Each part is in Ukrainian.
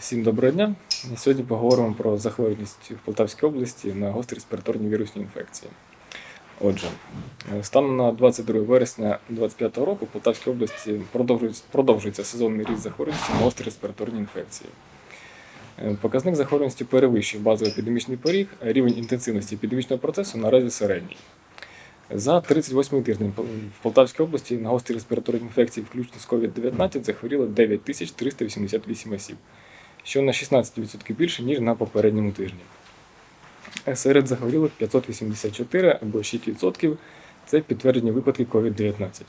Всім доброго дня. Сьогодні поговоримо про захворюваність в Полтавській області на гострі респіраторні вірусні інфекції. Отже, е, станом на 22 вересня 2025 року в Полтавській області продовжується, сезонний ріст захворюваності на гострі респіраторні інфекції. Е, Показник захворюваності перевищує базовий епідемічний поріг, а рівень інтенсивності епідемічного процесу наразі середній. За 38 тиждень в Полтавській області на гострі респіраторні інфекції, включно з COVID-19, захворіло 9388 осіб, що на 16% більше, ніж на попередньому тижні. Серед захворілих 584 або 6% це підтверджені випадки COVID-19.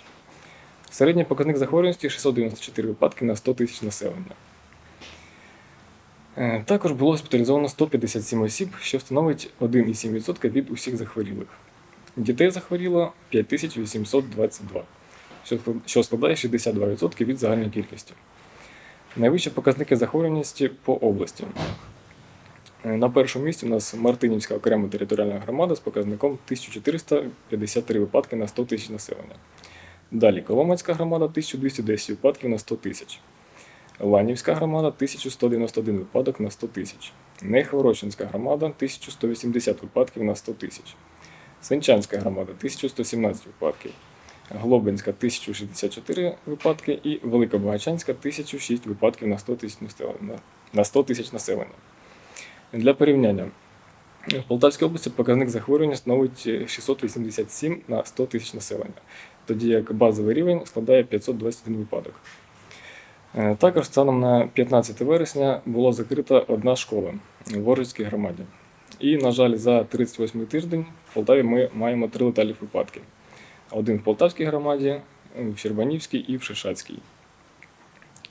Середній показник захворюваності 694 випадки на 100 тисяч населення. Е, Також було госпіталізовано 157 осіб, що становить 1,7% від усіх захворілих. Дітей захворіло 5822, що складає 62% від загальної кількості. Найвищі показники захворюваності по області. Е, На першому місці у нас Мартинівська окрема територіальна громада з показником 1453 випадки на 100 тисяч населення. Далі Коломацька громада 1210 випадків на 100 тисяч. Ланівська громада 1191 випадок на 100 тисяч. Нехворощинська громада 1180 випадків на 100 тисяч. Сенчанська громада 1117 випадків. Глобинська 1064 випадки і Великобагачанська 1006 випадків на 100 тисяч населення. На 100 тисяч населення. Для порівняння, в Полтавській області показник захворювання становить 687 на 100 тисяч населення, тоді як базовий рівень складає 521 випадок. Е, Також станом на 15 вересня була закрита одна школа в Воржицькій громаді. І, на жаль, за 38 тиждень в Полтаві ми маємо три летальних випадки: один в Полтавській громаді, в Щербанівській і в Шишацькій.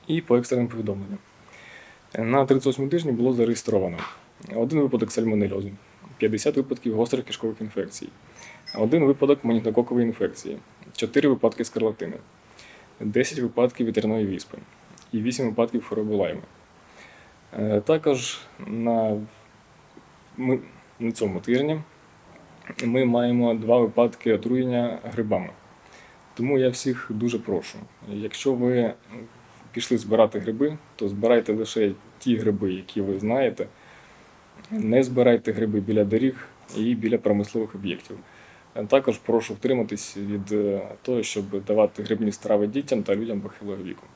І по екстреним повідомленням. На 38 тижні було зареєстровано один випадок сальмонельозу, 50 випадків гострих кишкових інфекцій, один випадок монітококової інфекції, 4 випадки скарлатини, 10 випадків вітерної віспи і 8 випадків хвороби лайми. Е, Також на, на цьому тижні ми маємо два випадки отруєння грибами. Тому я всіх дуже прошу, якщо ви пішли збирати гриби, то збирайте лише ті гриби, які ви знаєте. Не збирайте гриби біля доріг і біля промислових об'єктів. Також прошу втриматись від е, того, щоб давати грибні страви дітям та людям похилого віку.